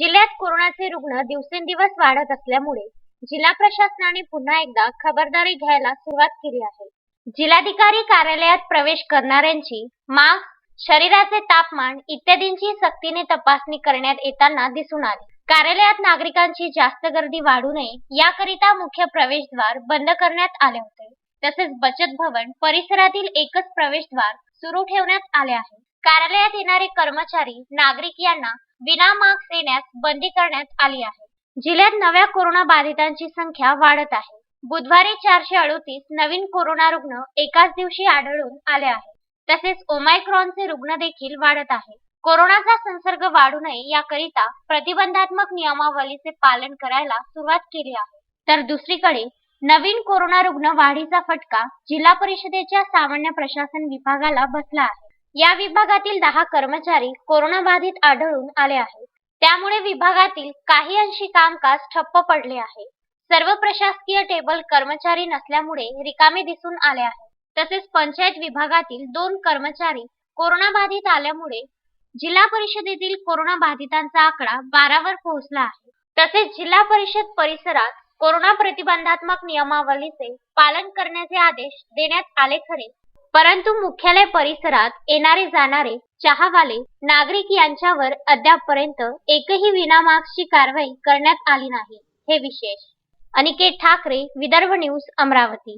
जिल्ह्यात कोरोनाचे रुग्ण दिवसेंदिवस वाढत असल्यामुळे जिल्हा प्रशासनाने पुन्हा एकदा खबरदारी घ्यायला सुरुवात केली आहे. जिल्हाधिकारी कार्यालयात प्रवेश करणाऱ्यांची मास्क शरीराचे तापमान इत्यादींची सक्तीने तपासणी करण्यात येताना दिसून आली. कार्यालयात नागरिकांची जास्त गर्दी वाढू नये याकरिता मुख्य प्रवेशद्वार बंद करण्यात आले होते. तसेच बचत भवन परिसरातील एकच प्रवेशद्वार सुरू ठेवण्यात आले आहे. कार्यालयात येणारे कर्मचारी नागरिक यांना विना मास्क येण्यास बंदी करण्यात आली आहे. जिल्ह्यात नव्या कोरोना बाधितांची संख्या वाढत आहे. बुधवारी चारशे अडोतीस नवीन कोरोना रुग्ण एकाच दिवशी आढळून आले आहेत. तसेच ओमायक्रॉनचे रुग्ण देखील वाढत आहे. कोरोनाचा संसर्ग वाढू नये याकरिता प्रतिबंधात्मक नियमावलीचे पालन करायला सुरुवात केली आहे. तर दुसरीकडे नवीन कोरोना रुग्ण वाढीचा फटका जिल्हा परिषदेच्या सामान्य प्रशासन विभागाला बसला आहे. या विभागातील दहा कर्मचारी कोरोना बाधित आढळून आले आहेत. त्यामुळे विभागातील काही अंशी कामकाज ठप्प पडले आहे. सर्व प्रशासकीय टेबल कर्मचारी नसल्यामुळे रिकामे दिसून आले आहे तसेच पंचायत विभागातील दोन कर्मचारी कोरोना बाधित आल्यामुळे जिल्हा परिषदेतील कोरोना बाधितांचा आकडा बारावर पोहोचला आहे. तसेच जिल्हा परिषद परिसरात कोरोना प्रतिबंधात्मक नियमावलीचे पालन करण्याचे आदेश देण्यात आले खरे. परंतु मुख्यालय परिसरात येणारे जाणारे चहावाले नागरिक यांच्यावर अद्यापपर्यंत एकही विनामास्कची कारवाई करण्यात आली नाही. हे विशेष. अनिकेत ठाकरे विदर्भ न्यूज अमरावती.